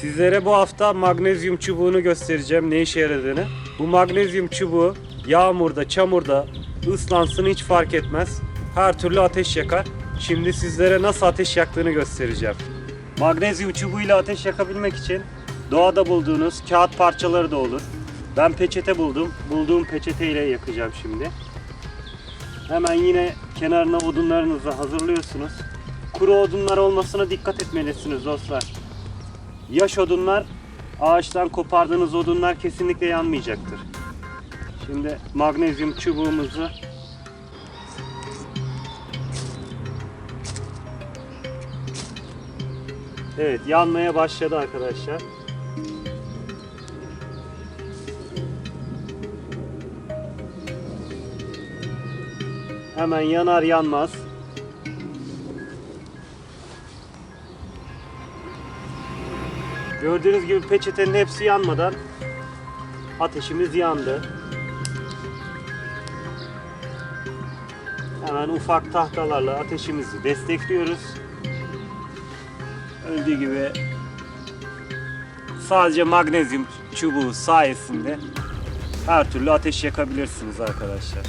Sizlere bu hafta magnezyum çubuğunu göstereceğim ne işe yaradığını. Bu magnezyum çubuğu yağmurda, çamurda ıslansın hiç fark etmez. Her türlü ateş yakar. Şimdi sizlere nasıl ateş yaktığını göstereceğim. Magnezyum çubuğuyla ateş yakabilmek için doğada bulduğunuz kağıt parçaları da olur. Ben peçete buldum. Bulduğum peçeteyle yakacağım şimdi. Hemen yine kenarına odunlarınızı hazırlıyorsunuz. Kuru odunlar olmasına dikkat etmelisiniz dostlar. Yaş odunlar, ağaçtan kopardığınız odunlar kesinlikle yanmayacaktır. Şimdi magnezyum çubuğumuzu Evet, yanmaya başladı arkadaşlar. Hemen yanar yanmaz Gördüğünüz gibi peçetenin hepsi yanmadan ateşimiz yandı. Hemen ufak tahtalarla ateşimizi destekliyoruz. Öldüğü gibi sadece magnezyum çubuğu sayesinde her türlü ateş yakabilirsiniz arkadaşlar.